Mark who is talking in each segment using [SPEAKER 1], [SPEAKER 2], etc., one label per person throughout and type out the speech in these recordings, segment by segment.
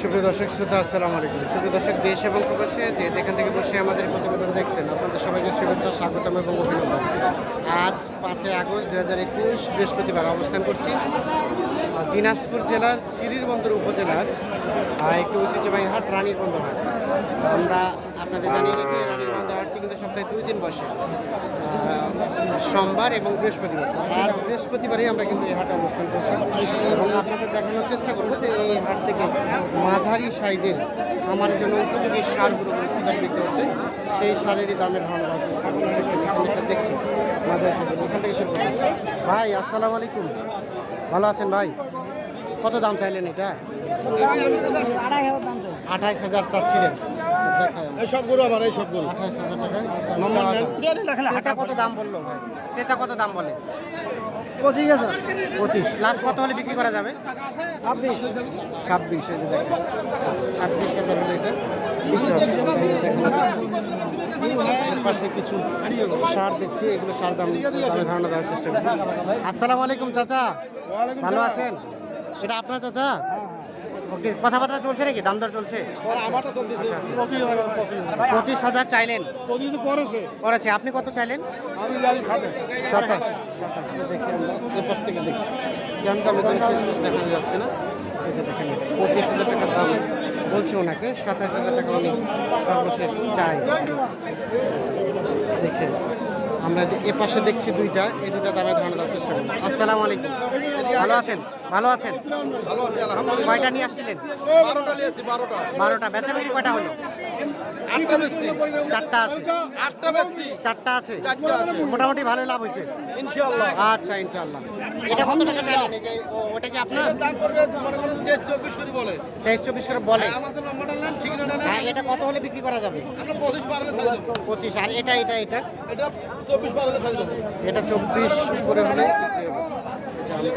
[SPEAKER 1] সুপ্রিয় দর্শক, শ্রোতা, আসসালামু আলাইকুম। সুপ্রিয় দর্শক, দেশ এবং প্রবাসে যে যেখান থেকে বসে আমাদের প্রতিবেদন দেখছেন, আপনাদের সবাইকে শুভেচ্ছা, স্বাগতম এবং অভিনন্দন। আজ পাঁচই আগস্ট দু হাজার একুশ, বৃহস্পতিবার অবস্থান করছি দিনাজপুর জেলার সিরির বন্দর উপজেলার একটি ঐতিহ্যবাহী হাট রানীর বন্দর হাট। আমরা আপনাদের জানিয়ে রাখি রানীর বন্দর হাটটি কিন্তু সপ্তাহে দুই দিন বসে সোমবার এবং বৃহস্পতিবার। আজ বৃহস্পতিবারই আমরা কিন্তু এই হাটে অবস্থান করছি এবং আপনাদের দেখানোর চেষ্টা করব যে হাট থেকে মাঝারি সাইজের খামারের জন্য উপযোগী সারগুলো বিক্রি হচ্ছে। সেই সারেরই দামে ধারণা দেওয়ার চেষ্টা করব দেখছেন দেখছি। মাঝারি সাইজের। এখান থেকে শুরু ভাই আসসালামু আলাইকুম। ভালো আছেন ভাই? কত দাম চাইলেন এটা? আঠাইশ হাজার চাচ্ছিলেন। আচ্ছা,
[SPEAKER 2] এই সব আমার এই সব গরু
[SPEAKER 1] আঠাইশ হাজার টাকা কত দাম বলল ভাই? ক্রেতা কত দাম বলে?
[SPEAKER 3] পঁচিশ হাজার।
[SPEAKER 1] পঁচিশ। লাস্ট কত হলে বিক্রি করা যাবে?
[SPEAKER 3] ছাব্বিশ।
[SPEAKER 1] ছাব্বিশ এই ছাব্বিশ হাজার হলে এটা পাশে কিছু সার দেখছি এগুলো সার দাম দামে ধারণা দেওয়ার চেষ্টা করছি। আসসালামু আলাইকুম চাচা। ভালো আছেন? এটা আপনার চাচা? ওকে কথাবার্তা চলছে নাকি? দাম দর চলছে
[SPEAKER 2] আমারটা চলতেছে।
[SPEAKER 1] পঁচিশ হাজার চাইলেন?
[SPEAKER 2] করেছে।
[SPEAKER 1] করেছে। আপনি কত চাইলেন?
[SPEAKER 2] আমি জানি সাথে
[SPEAKER 1] সাতাশ। সাতাশ। দেখি আমরা পাশ থেকে দেখি। কেমন দামে তো যাচ্ছে না। দেখেন পঁচিশ হাজার টাকা দাম। বলছে ওনাকে সাতাশ হাজার টাকা উনি সর্বশেষ চাই। দেখে আমরা যে এ পাশে দেখছি দুইটা এই দুটা দামে ধারণা দেওয়ার চেষ্টা করব আসসালামু আলাইকুম। ভালো আছেন? ভালো আছেন?
[SPEAKER 2] ভালো আছি আলহামদুলিল্লাহ
[SPEAKER 1] কয়টা নিয়ে আসছিলেন?
[SPEAKER 2] বারোটা। নিয়েছি বারোটা
[SPEAKER 1] বারোটা বেচা বিক্রি কয়টা হলো?
[SPEAKER 2] আটটা বেচছি
[SPEAKER 1] চারটা আছে।
[SPEAKER 2] আটটা বেচছি
[SPEAKER 1] চারটা আছে?
[SPEAKER 2] চারটা আছে
[SPEAKER 1] মোটামুটি ভালো লাভ হয়েছে।
[SPEAKER 2] ইনশাআল্লাহ
[SPEAKER 1] আচ্ছা ইনশাআল্লাহ। এটা কত টাকা চাইলেন? এই যে ওটা কি আপনার?
[SPEAKER 2] দাম করবে মনে করেন তেইশ চব্বিশ করে বলে।
[SPEAKER 1] তেইশ চব্বিশ করে বলে?
[SPEAKER 2] হ্যাঁ, আমাদের নম্বরটা নেন ঠিকানাটা নেন।
[SPEAKER 1] হ্যাঁ এটা কত হলে বিক্রি করা যাবে?
[SPEAKER 2] আমরা পঁচিশ পার হলে ছাড়ি দেবো।
[SPEAKER 1] পঁচিশ আর এটা এটা এটা?
[SPEAKER 2] এটা চব্বিশ পার হলে ছাড়ি দেবো।
[SPEAKER 1] এটা চব্বিশ করে হলে বিক্রি হবে।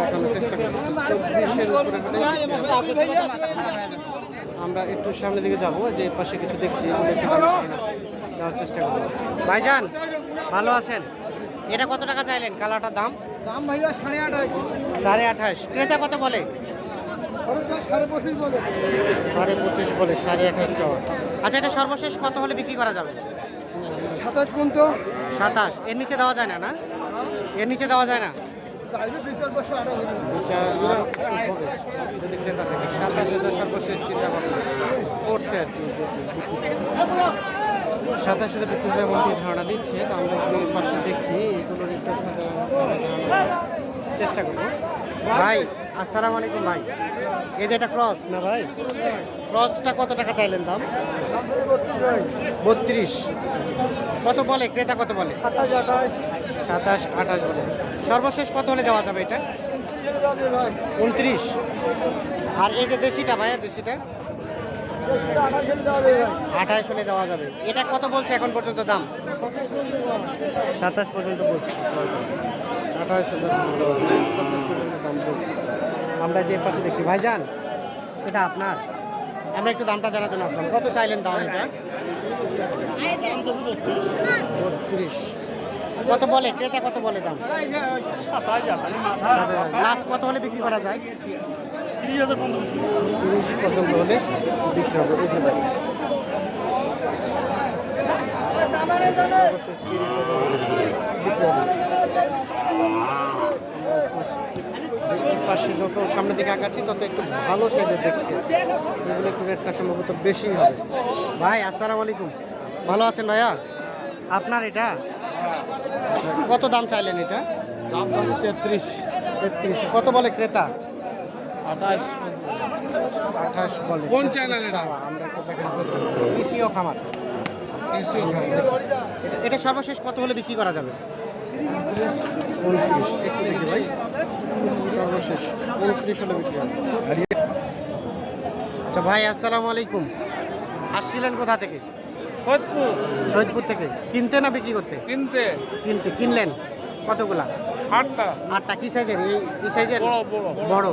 [SPEAKER 1] দেখানোর চেষ্টা করি চব্বিশের উপরে হলে বিক্রি হবে।
[SPEAKER 2] ভাইয়া তুমি এদিকে আসো।
[SPEAKER 1] আমরা একটু সামনের দিকে যাব যে পাশে কিছু দেখছি দেওয়ার চেষ্টা করব। ভাইজান ভালো আছেন? এটা কত টাকা চাইলেন? কালাটার দাম?
[SPEAKER 2] দাম ভাইয়া সাড়ে আঠাশ।
[SPEAKER 1] সাড়ে আঠাশ। ক্রেতা কত বলে?
[SPEAKER 2] সাড়ে পঁচিশ বলে।
[SPEAKER 1] সাড়ে পঁচিশ বলে সাড়ে আঠাশ চাওয়া আচ্ছা এটা সর্বশেষ কত হলে বিক্রি করা যাবে?
[SPEAKER 2] সাতাশ পর্যন্ত।
[SPEAKER 1] সাতাশ। এর নিচে দেওয়া যায় না না? এর নিচে দেওয়া যায় না? যদি ক্রেতা থাকে সাতাশ হাজার সর্বশেষ চিন্তা ভাবনা করছে আর কি। সাতাশ হাজার বিক্রি হবে এমনটি ধারণা দিচ্ছে তো আমরা একটু পাশে দেখি এইগুলোর একটু চেষ্টা করব। ভাই আসসালামু আলাইকুম ভাই। এই যে এটা ক্রস না ভাই? ক্রসটা কত টাকা চাইলেন দাম? বত্রিশ। কত বলে? ক্রেতা কত বলে?
[SPEAKER 3] সাতাশ আঠাশ
[SPEAKER 1] বলে। সর্বশেষ কত হলে দেওয়া যাবে এটা? উনত্রিশ। আর এই যে দেশিটা ভাইয়া দেশিটা?
[SPEAKER 3] আঠাশ
[SPEAKER 1] হলে দেওয়া যাবে। এটা কত বলছে এখন পর্যন্ত দাম? সাতাশ পর্যন্ত বলছি। আঠাশ হাজার সাতাশ পর্যন্ত দাম বলছি। আমরা যে পাশে দেখছি ভাইজান এটা আপনার? আমরা একটু দামটা জানার জন্য আসলাম। কত চাইলেন দাম এটা? বত্রিশ। কত বলে? ক্রেতা কত বলে দাম? লাস্ট কত হলে বিক্রি করা যায়? তিরিশ পর্যন্ত হলে বিক্রি হবে যে এই পাশে যত সামনের দিকে আগাচ্ছি, তত একটু ভালো সাইজের দেখছি। এগুলো একটু রেটটা সম্ভবত বেশি হবে। ভাই, আসসালামু আলাইকুম। ভালো আছেন ভাইয়া? আপনার এটা? কত দাম চাইলেন এটা?
[SPEAKER 2] তেত্রিশ।
[SPEAKER 1] তেত্রিশ। কত বলে ক্রেতা?
[SPEAKER 2] আঠাশ।
[SPEAKER 1] আঠাশ বলে।
[SPEAKER 2] কোন চ্যানেল এটা?
[SPEAKER 1] আমরা দেখার চেষ্টা খামার। এটা এটা সর্বশেষ কত হলে বিক্রি করা যাবে? উনত্রিশ। একটু দেখি ভাই। সর্বশেষ। উনত্রিশ হলে বিক্রি হবে। আচ্ছা ভাই আসসালামু আলাইকুম। আসছিলেন কোথা থেকে?
[SPEAKER 2] সৈয়দপুর।
[SPEAKER 1] শহীদপুর থেকে। কিনতে না বিক্রি করতে?
[SPEAKER 2] কিনতে।
[SPEAKER 1] কিনতে। কিনলেন? কতগুলা?
[SPEAKER 2] আটটা।
[SPEAKER 1] আটটা। কি সাইজের? এই সাইজের?
[SPEAKER 2] বড় বড়।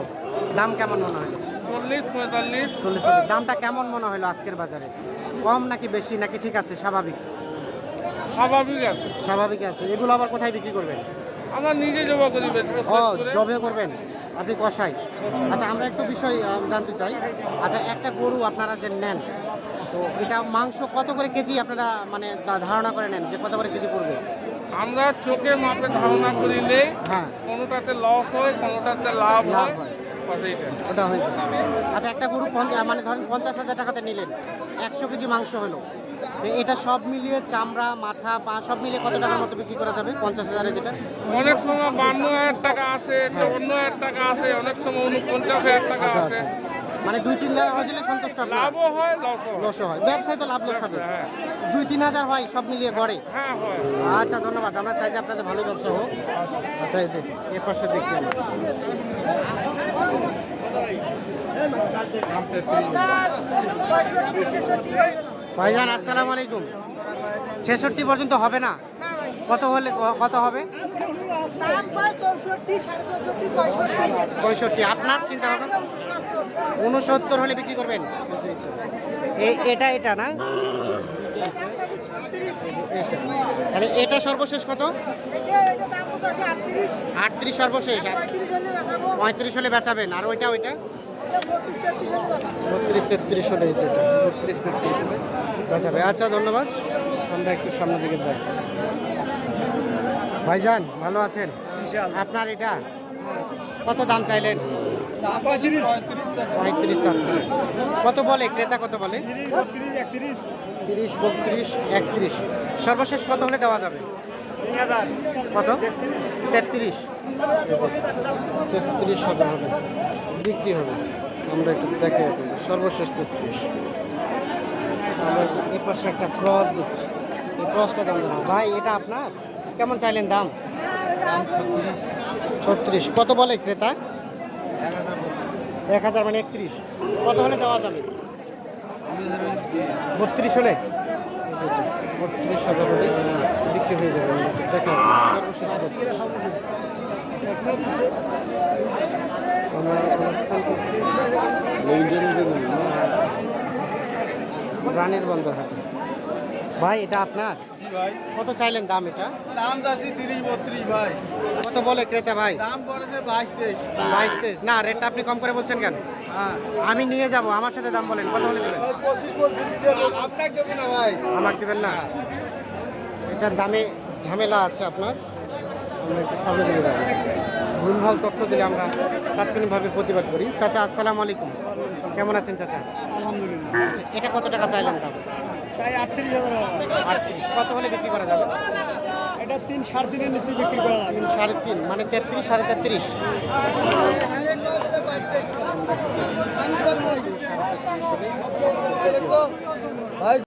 [SPEAKER 1] দাম কেমন মনে হয়?
[SPEAKER 2] চল্লিশ পঁয়তাল্লিশ।
[SPEAKER 1] চল্লিশ। দামটা কেমন মনে হলো আজকের বাজারে? কম নাকি বেশি? নাকি ঠিক আছে স্বাভাবিক?
[SPEAKER 2] স্বাভাবিক আছে।
[SPEAKER 1] স্বাভাবিক আছে। এগুলো আবার কোথায় বিক্রি করবেন?
[SPEAKER 2] আমার নিজে জমা করি
[SPEAKER 1] ও জবে করবেন? আপনি কষাই আচ্ছা আমরা একটু বিষয় জানতে চাই। আচ্ছা একটা গরু আপনারা যে নেন তো এটা মাংস কত করে কেজি আপনারা মানে ধারণা করে নেন যে কত করে কেজি পড়বে?
[SPEAKER 2] আমরা চোখে মাপে ধারণা করিলে
[SPEAKER 1] হ্যাঁ।
[SPEAKER 2] কোনোটাতে লস হয় কোনোটাতে লাভ হয়।
[SPEAKER 1] ওটা আচ্ছা একটা গরু মানে ধরেন পঞ্চাশ হাজার টাকাতে নিলেন একশো কেজি মাংস হলো। এটা সব মিলিয়ে চামড়া মাথা পা সব মিলিয়ে কত টাকার মতো বিক্রি করা যাবে? পঞ্চাশ হাজারে যেটা?
[SPEAKER 2] অনেক সময় বান্ন হাজার টাকা আসে
[SPEAKER 1] হ্যাঁ।
[SPEAKER 2] চুয়ান্ন হাজার টাকা আসে অনেক সময় উনপঞ্চাশ হাজার টাকা
[SPEAKER 1] আচ্ছা
[SPEAKER 2] আসে।
[SPEAKER 1] আচ্ছা। মানে দুই তিন হাজার হয়ে গেলে সন্তুষ্ট
[SPEAKER 2] লাভও হয় লসও হয়।
[SPEAKER 1] ব্যবসায় তো লাভ লস হবে।
[SPEAKER 2] হ্যাঁ।
[SPEAKER 1] দুই তিন হাজার হয় সব মিলিয়ে গড়ে?
[SPEAKER 2] হ্যাঁ
[SPEAKER 1] আচ্ছা ধন্যবাদ। আমরা চাই যে আপনাদের ভালো ব্যবসা হোক। আচ্ছা এই যে এর পাশে দেখি আমরা। ভাইজান, আসসালামু আলাইকুম। ছেষট্টি পর্যন্ত হবে না? কত হলে, কত হবে?
[SPEAKER 4] পঁয়ষট্টি।
[SPEAKER 1] আপনার চিন্তা ভাবনা?
[SPEAKER 4] উনসত্তর
[SPEAKER 1] হলে বিক্রি করবেন? এটা এটা না? তাহলে এটা সর্বশেষ কত?
[SPEAKER 4] আটত্রিশ
[SPEAKER 1] সর্বশেষ।
[SPEAKER 4] পঁয়ত্রিশ হলে
[SPEAKER 1] বেচাবেন। আর ওইটা ওইটা?
[SPEAKER 4] বত্রিশ তেত্রিশ হলে
[SPEAKER 1] যেটা বত্রিশ তেত্রিশ হলে। বেচাবে আচ্ছা ধন্যবাদ। আমরা একটু সামনের দিকে যাই। ভাইজান ভালো আছেন? আপনার এটা? কত দাম চাইলেন? পঁয়ত্রিশ। চাচ্ছিলেন কত বলে? ক্রেতা কত বলে? তিরিশ বত্রিশ একত্রিশ। সর্বশেষ কত হলে দেওয়া যাবে? কত? তেত্রিশ। তেত্রিশ হাজার হবে। বিক্রি হবে। আমরা একটু দেখে আপনাদের। সর্বশেষ তেত্রিশ আমরা এ পাশে একটা ক্রস দিচ্ছি এই ক্রসটা দাম জানাব ভাই এটা আপনার? কেমন চাইলেন দাম? ছত্রিশ। কত বলে ক্রেতা? এক হাজার মানে একত্রিশ। কত হলে দেওয়া যাবে? বত্রিশ হলে? বত্রিশ হাজার হলে বিক্রি হয়ে যাবে। দেখে সর্বশেষ আমরা অবস্থান করছি রানের বন্দর হাটে ভাই এটা আপনার? কত চাইলেন দাম এটা?
[SPEAKER 3] দাম যাচ্ছি তিরিশ বত্রিশ ভাই।
[SPEAKER 1] কত বলে ক্রেতা ভাই?
[SPEAKER 3] দাম পড়েছে বাইশ তেইশ।
[SPEAKER 1] বাইশ তেইশ। না রেটটা আপনি কম করে বলছেন কেন?
[SPEAKER 3] হ্যাঁ।
[SPEAKER 1] আমি নিয়ে যাব আমার সাথে দাম বলেন কত হলে দেবেন?
[SPEAKER 3] ওই পঁচিশ বলছেন দিতে আপনাকে দেবো না ভাই।
[SPEAKER 1] আমাকে দেবেন না? এটার দামে ঝামেলা আছে আপনার। আমরা একটু সামনে দিকে যাব। ভুলভাল তথ্য দিলে আমরা তাৎক্ষণিকভাবে প্রতিবাদ করি। চাচা আসসালামু আলাইকুম। কেমন আছেন চাচা?
[SPEAKER 3] আলহামদুলিল্লাহ।
[SPEAKER 1] আচ্ছা, এটা কত টাকা চাইলেন দাম
[SPEAKER 3] চাই আটত্রিশ হাজার
[SPEAKER 1] কত হলে বিক্রি করা যাবে?
[SPEAKER 3] এটা তিন সাড়ে তিনের নিচে বিক্রি করা যাবে।
[SPEAKER 1] তিন সাড়ে তিন মানে তেত্রিশ সাড়ে তেত্রিশ।
[SPEAKER 3] ভাই